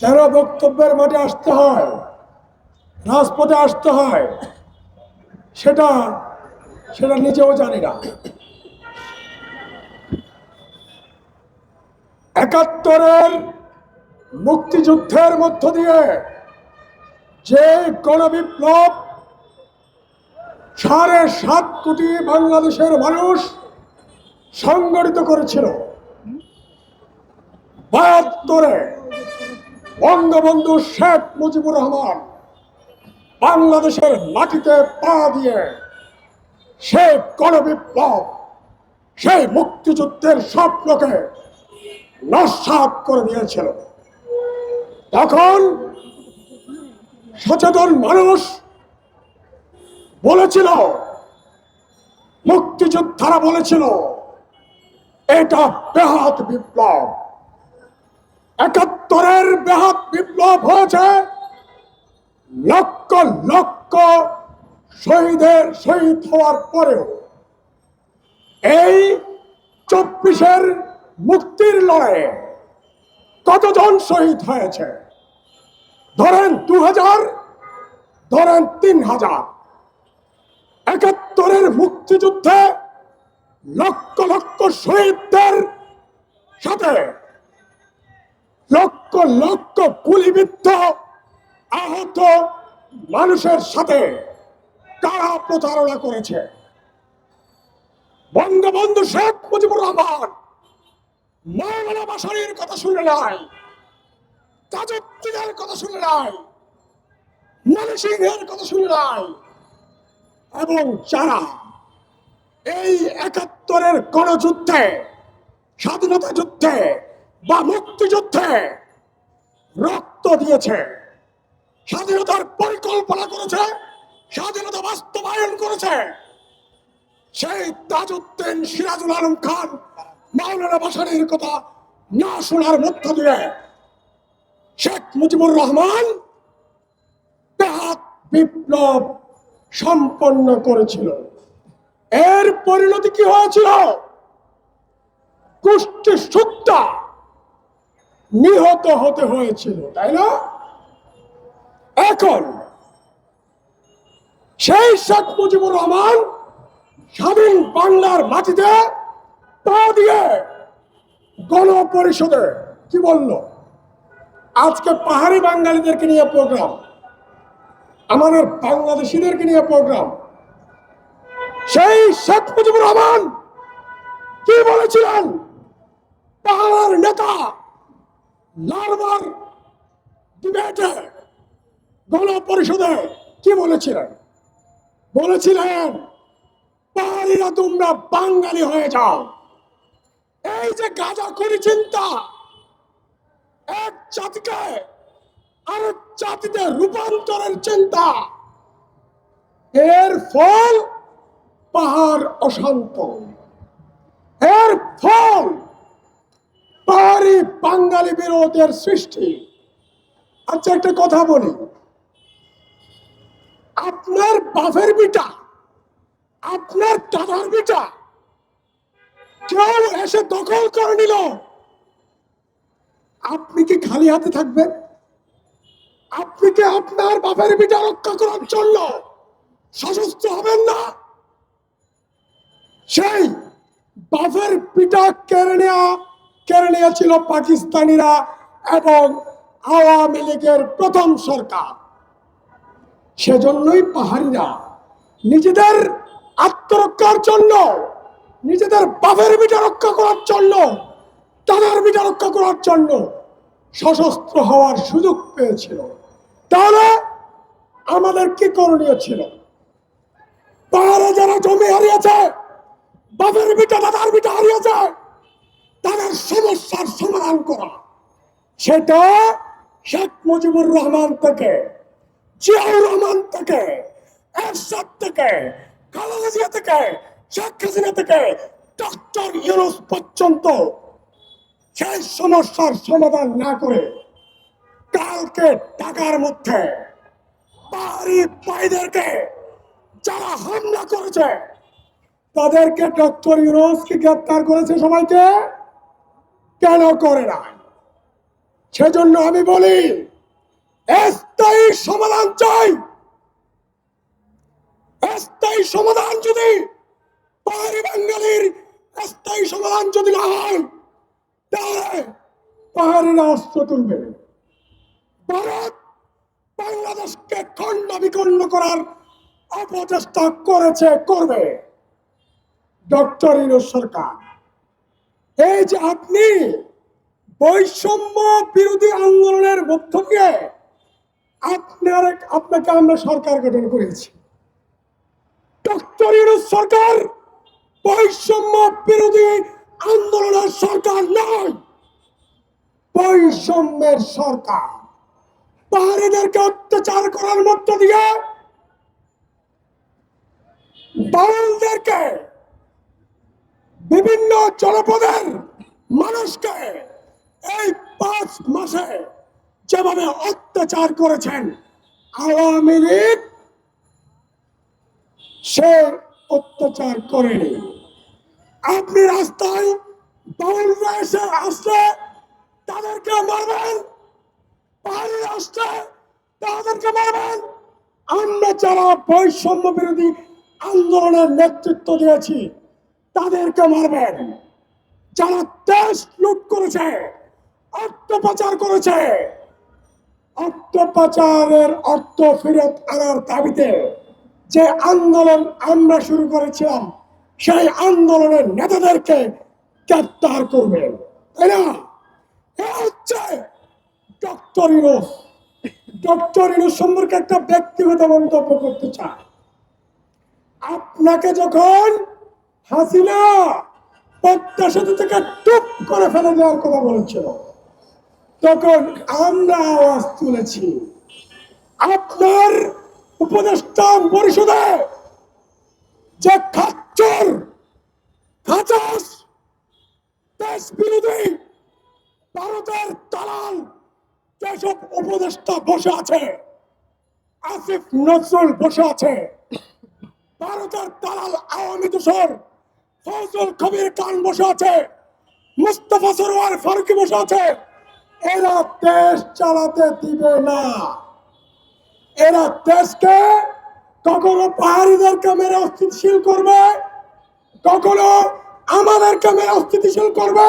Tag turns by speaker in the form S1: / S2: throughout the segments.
S1: কেন বক্তব্যের মাঠে আসতে হয়, রাজপথে আসতে হয়, সেটা সেটা নিজেও জানি না। একাত্তরের মুক্তিযুদ্ধের মধ্য দিয়ে যে গণবিপ্লব সাড়ে সাত কোটি বাংলাদেশের মানুষ সংগঠিত করেছিল, বাহাত্তরে বঙ্গবন্ধু শেখ মুজিবুর রহমান বাংলাদেশের মাটিতে পা দিয়ে সেই গণবিপ্লব সেই মুক্তিযুদ্ধের স্বপ্নকে নস্বাত করে দিয়েছিল। তখন সচেতন মানুষ বলেছিল, মুক্তিযোদ্ধারা বলেছিল, এটা বেহাত বিপ্লব। একাত্তরের বেহাত বিপ্লব হয়েছে। লক্ষ লক্ষ শহীদের শহীদ হওয়ার পরেও এই চব্বিশের মুক্তির লড়াইয়ে কতজন শহীদ হয়েছে? ধরেন দু হাজার ধরেন তিন হাজার একাত্তরের মুক্তিযুদ্ধে লক্ষ লক্ষ শহীদদের সাথে লক্ষ লক্ষ গুলিবিদ্ধ আহত মানুষের সাথে কারা প্রতারণা করেছে? বঙ্গবন্ধু শেখ মুজিবুর রহমান মৌলানা বাসারির কথা শুনে নাই তাজুদ্দিনের কথা শুনে নাই মনি সিংহের কথা শুনে নাই, এবং যারা এই একাত্তরের গণযুদ্ধে, স্বাধীনতা যুদ্ধে বা মুক্তিযুদ্ধে রক্ত দিয়েছে, স্বাধীনতার পরিকল্পনা করেছে, স্বাধীনতা বাস্তবায়ন করেছে। সেই তাজউদ্দিন সিরাজুল আলম খান, মাওলানা বাসারির কথা না শোনার মধ্য দিয়ে শেখ মুজিবুর রহমান বিপ্লব সম্পন্ন করেছিল। এর পরিণতি কি হয়েছিল? কুষ্টি সুদ্ধা নিহত হতে হয়েছিল, তাই না? এখন সেই শেখ মুজিবুর রহমান স্বাধীন বাংলার মাটিতে পা দিয়ে গণপরিষদে কি বলল? আজকে পাহাড়ি বাঙালিদেরকে নিয়ে প্রোগ্রাম, আমাদের বাংলাদেশিদেরকে নিয়ে প্রোগ্রাম। সেই শেখ মুজিবুর রহমান কি বলেছিলেন? পাহাড়ের নেতা লারবার ডিবেটে গণপরিষদে কি বলেছিলেন? বলেছিলেন পাহাড়িরা তোমরা বাঙালি হয়ে যাও। এই যে গাজা করি চিন্তা, এক জাতিকে আরেক জাতিতে রূপান্তরের চিন্তা, এর ফল পাহাড় অশান্ত। এর ফল পাহাড়ি বাঙালি বিরোধের সৃষ্টি। আচ্ছা একটা কথা বলি। আপনার বাপের বিটা আপনার দাদার বিটা কেউ এসে দখল করে নিল। আপনি কি খালি হাতে থাকবেন? আপনি কি আপনার বাপের বিটা রক্ষা করার জন্য সশস্ত্র হবেন না? সেই বাপের পিটা কেড়ে নেওয়া কেড়ে নিয়েছিল পাকিস্তানিরা এবং আওয়ামী লীগের প্রথম সরকার। সেজন্যই পাহাড়িরা নিজেদের আত্মরক্ষার জন্য, নিজেদের বাপের বিটা রক্ষা করার জন্য, তাদের বিটা রক্ষা করার জন্য সশস্ত্র হওয়ার সুযোগ পেয়েছিল। তাহলে আমাদের কি করণীয় ছিল? পাহাড়ে যারা জমি হারিয়েছে বাপের বিটা, দাদার বিটা হারিয়েছে তাদের সমস্যার সমাধান করা। সেটা শেখ মুজিবুর রহমান থেকে, জিয়াউর রহমান থেকে, এরশাদ থেকে, খালেদা থেকে, শেখ হাসিনা থেকে ডক্টর ইউনুস পর্যন্ত সেই সমস্যার সমাধান না করে কালকে ঢাকার মধ্যে পাহাড়ি ভাইদেরকে যারা হামলা করেছে, তাদেরকে ডক্টর ইউনুস কি গ্রেপ্তার করেছে সবাইকে। কেন করে না? সেজন্য আমি বলি, স্থায়ী সমাধান চাই। স্থায়ী সমাধান যদি পাহাড়ি বাঙালির স্থায়ী সমাধান যদি না হয়, তাহলে পাহাড়িরা অস্ত্র তুলবে। ভারত বাংলাদেশকে খণ্ড বিখণ্ড করার অপচেষ্টা করেছে, করবে। ডক্টর ইনুস সরকার। এই যে আপনি বৈষম্য বিরোধী আন্দোলনের মধ্য দিয়ে আপনার আপনাকে আমরা সরকার গঠন করেছি। ডক্টর সরকার বৈষম্য বিরোধী আন্দোলনের সরকার নয়। বৈষম্যের সরকার। পাহাড়িদেরকে অত্যাচার করার মধ্য দিয়ে বাউলদেরকে বিভিন্ন জনপদের মানুষকে এই পাঁচ মাসে যেভাবে অত্যাচার করেছেন আওয়ামী লীগ, সে অত্যাচার করেনি। আপনি রাস্তায় এসে আসলে তাদেরকে মারবেন পাহাড়ি আসলে তাদেরকে মারবেন। আমরা যারা বৈষম্য বিরোধী আন্দোলনের নেতৃত্ব দিয়েছি তাদেরকে মারবেন। যারা দেশ লুট করেছে অর্থপাচার করেছে অর্থ অর্থ ফেরত আনার দাবিতে যে আন্দোলন আমরা শুরু করেছিলাম, সেই আন্দোলনের নেতাদেরকে গ্রেপ্তার করবেন তাই না? হচ্ছে ডক্টর ইনোস ডক্টর ইনোস সম্পর্কে একটা ব্যক্তিগত মন্তব্য করতে চাই। আপনাকে যখন হাসিনা পদ্মা থেকে টুপ করে ফেলে দেওয়ার কথা বলেছিল। তখন আমরা আওয়াজ তুলেছি, আপনার উপদেষ্টা পরিষদে যে খাচ্চর, খাচাস, দেশ বিরোধী, ভারতের দালাল, যেসব উপদেষ্টা বসে আছে, আসিফ নজরুল বসে আছে, ভারতের দালাল আওয়ামী দোসর ফজল কবির খান বসে আছে, মুস্তফা সরোয়ার ফারুকি বসে আছে। এরা দেশ চালাতে দিবে না। এরা দেশকে কখনো পাহাড়িদেরকে মেরে অস্থিতিশীল করবে, কখনো আমাদেরকে মেরে অস্থিতিশীল করবে।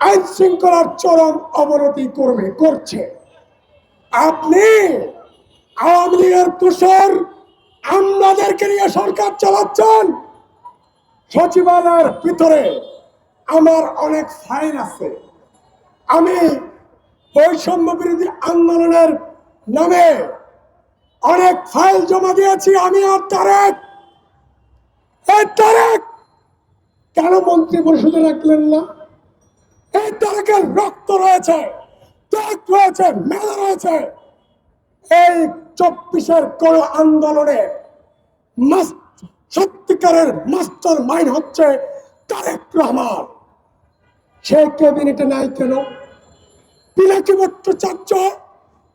S1: আইন শৃঙ্খলার চরম অবনতি করবে, করছে। আপনি আওয়ামী লীগের তুষর আমাদেরকে নিয়ে সরকার চালাচ্ছেন সচিবালয়ের ভিতরে আমার অনেক ফাইল আছে। আমি বৈষম্য বিরোধী আন্দোলনের নামে অনেক ফাইল জমা দিয়েছি, আমি আর তারেক। এই তারেক কেন মন্ত্রী পরিষদে রাখলেন না? এই তারেকের রক্ত রয়েছে, ত্যাগ রয়েছে মেধা রয়েছে। এই চব্বিশের কোন আন্দোলনে মাস- সত্যিকারের মাস্টার মাইন্ড হচ্ছে তারেক রহমান। সে ক্যাবিনেটে নাই কেন? ভট্টাচার্য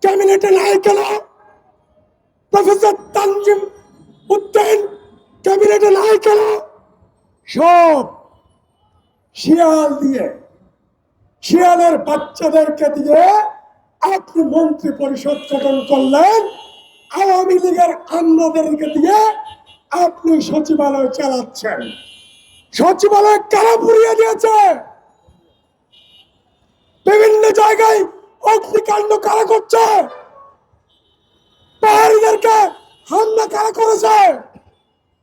S1: ক্যাবিনেটে নাই কেন? প্রফেসর তানজিম উদ্দিন ক্যাবিনেটে নাই কেন? সব শিয়াল দিয়ে, শিয়ালের বাচ্চাদেরকে দিয়ে আপনি মন্ত্রী পরিষদ গঠন করলেন, আওয়ামী লীগের আমলাদেরকে দিয়ে আপনি সচিবালয় চালাচ্ছেন। সচিবালয় কারা পুড়িয়ে দিয়েছে? বিভিন্ন জায়গায় অগ্নিকাণ্ড কারা করছে? পাহাড়িদেরকে হামলা কারা করেছে?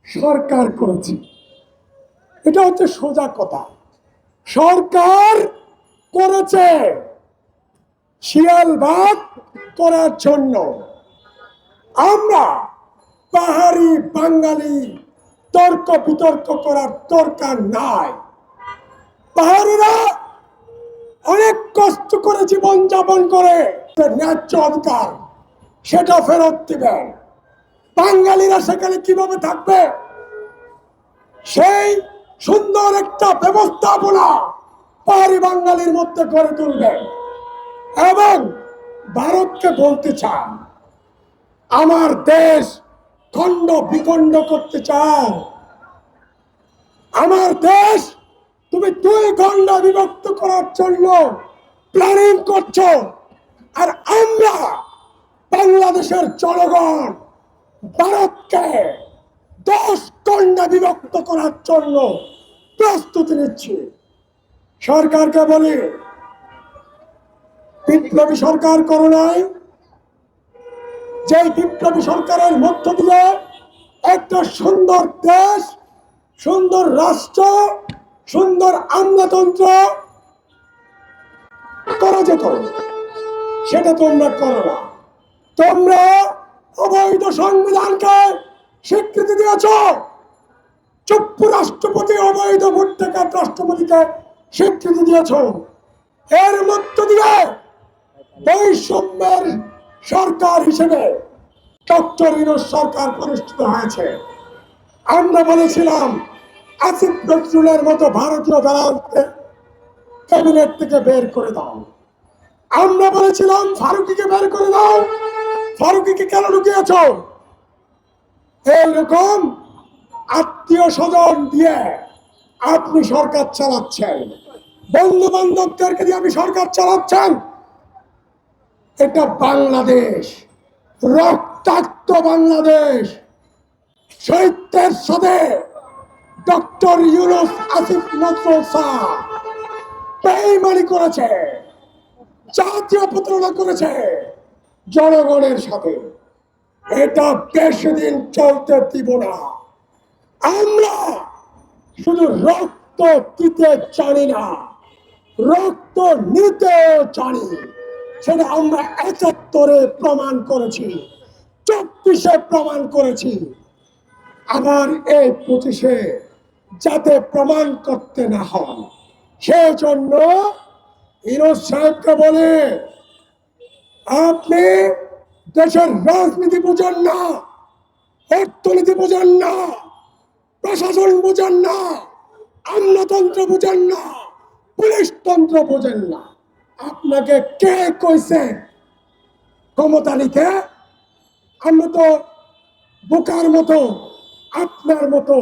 S1: সরকার করেছে। এটা হচ্ছে সোজা কথা। সরকার করেছে। শিয়ালবাদ করার জন্য। আমরা পাহাড়ি বাঙালি, তর্ক বিতর্ক করার দরকার নাই। পাহাড়িরা অনেক কষ্ট করে জীবন যাপন করে। ন্যায্য অধিকার, সেটা ফেরত দিবেন। বাঙালিরা সেখানে কীভাবে থাকবে? সেই সুন্দর একটা ব্যবস্থাপনা পাহাড়ি বাঙালির মধ্যে গড়ে তুলবেন এবং ভারতকে বলতে চান আমার দেশ খণ্ড বিখণ্ড করতে চাও। আমার দেশ তুমি দুই খণ্ড বিভক্ত করার জন্য প্ল্যানিং করছ। আর আমরা বাংলাদেশের জনগণ, ভারতকে দশ কন্যা বিভক্ত করার জন্য প্রস্তুতি নিচ্ছি। সরকারকে বলি, বিপ্লবী সরকার করো নাই। যে বিপ্লবী সরকারের মধ্য দিয়ে একটা সুন্দর দেশ, সুন্দর রাষ্ট্র, সুন্দর আমলাতন্ত্র করা যেত। সেটা তোমরা করো না। তোমরা অবৈধ সংবিধানকে স্বীকৃতি দিয়েছ। চুপ রাষ্ট্রপতি অবৈধ ভোট রাষ্ট্রপতিকে স্বীকৃতি দিয়েছ। এর মধ্য দিয়ে বৈষম্যের সরকার হিসেবে ডক্টর ইনোস সরকার প্রতিষ্ঠিত হয়েছে। আমরা বলেছিলাম আসিফ নজরুলের মতো ভারতীয় দালালকে ক্যাবিনেট থেকে বের করে দাও। আমরা বলেছিলাম, ফারুকিকে বের করে দাও। ফারুকিকে কেন ঢুকিয়েছ এইরকম আত্মীয় স্বজন দিয়ে আপনি সরকার চালাচ্ছেন। বন্ধু বান্ধবদেরকে দিয়ে আপনি সরকার চালাচ্ছেন। এটা বাংলাদেশ, রক্তাক্ত বাংলাদেশ। শহীদদের সাথে ডক্টর ইউনুস আসিফ নজরুল বেইমানি করেছে, জাতীয় প্রতারণা করেছে জনগণের সাথে। এটা বেশি দিন চলতে দিব না। আমরা শুধু রক্ত দিতে জানি না, রক্ত নিতেও জানি। সেটা আমরা একাত্তরে প্রমাণ করেছি, চব্বিশে প্রমাণ করেছি। আবার এই পঁচিশে যাতে প্রমাণ করতে না হয় সেই জন্য ইরোজ সাহেবকে বলে, আপনি দেশের রাজনীতি বুঝেন না, অর্থনীতি বুঝেন না, প্রশাসন বুঝেন না, আমলাতন্ত্র বুঝেন না পুলিশতন্ত্র বোঝেন না। আপনাকে কে কইছে? ক্ষমতা নিতে? আমরা তো বোকার মতো, আপনার মতো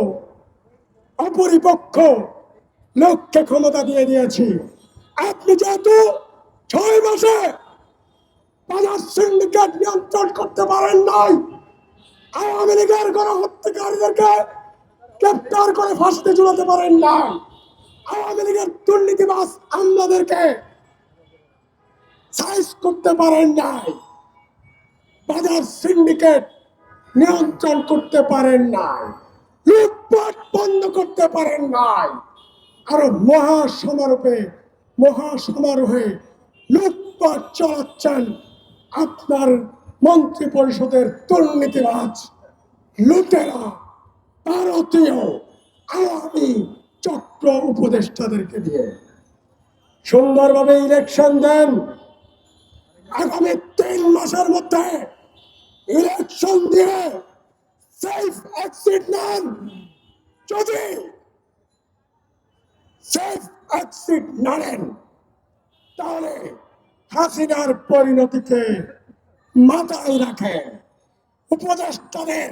S1: অপরিপক্ষ লোককে ক্ষমতা দিয়ে দিয়েছি। আপনি যেহেতু ছয় মাসে বাজার সিন্ডিকেট নিয়ন্ত্রণ করতে পারেন নাই, আওয়ামী লীগের গণহত্যাকারীদেরকে গ্রেপ্তার করে ফাঁসিতে ঝুলাতে পারেন না আওয়ামী লীগের দুর্নীতিবাস আমলাদেরকে সাইজ করতে পারেন নাই। বাজার সিন্ডিকেট নিয়ন্ত্রণ করতে পারেন নাই। লুটপাট বন্ধ করতে পারেন নাই। আরও মহা সমারোহে মহা সমারোহে লুটপাট চালাচ্ছেন আপনার মন্ত্রী পরিষদের দুর্নীতিবাজ লুটেরা, ভারতীয় আওয়ামী চক্র উপদেষ্টাদেরকে দিয়ে সুন্দরভাবে ইলেকশন দেন। আগামী তিন মাসের মধ্যে ইলেকশন দিয়ে সেফ এক্সিট নেন। যদি সেফ এক্সিট না নেন, তাহলে হাসিনার পরিণতিকে মাথায় রাখে। উপদেষ্টাদের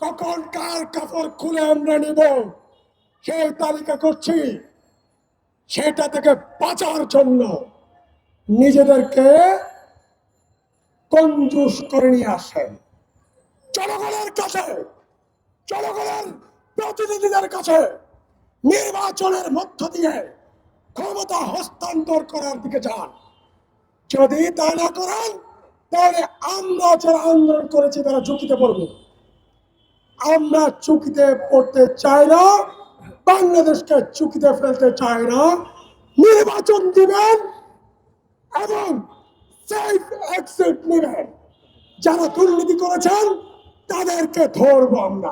S1: কখন কার কাপড় খুলে আমরা নিব, সেই তালিকা করছি। সেটা থেকে বাঁচার জন্য নিজেদেরকে কঞ্জুস করে নিয়ে আসেন। জনগণের কাছে, জনগণের প্রতিনিধিদের কাছে নির্বাচনের মধ্য দিয়ে ক্ষমতা হস্তান্তর করার দিকে যান। যদি তা না করেন, তাহলে আমরা যারা আন্দোলন করেছি, তারা ঝুঁকিতে পড়বে। আমরা চুকিতে পড়তে চাই না, বাংলাদেশকে চুকিতে ফেলতে চাই না। নির্বাচন দিবেন এবং সেফ এক্সিট নেবেন যারা দুর্নীতি করেছেন তাদেরকে ধরবো আমরা।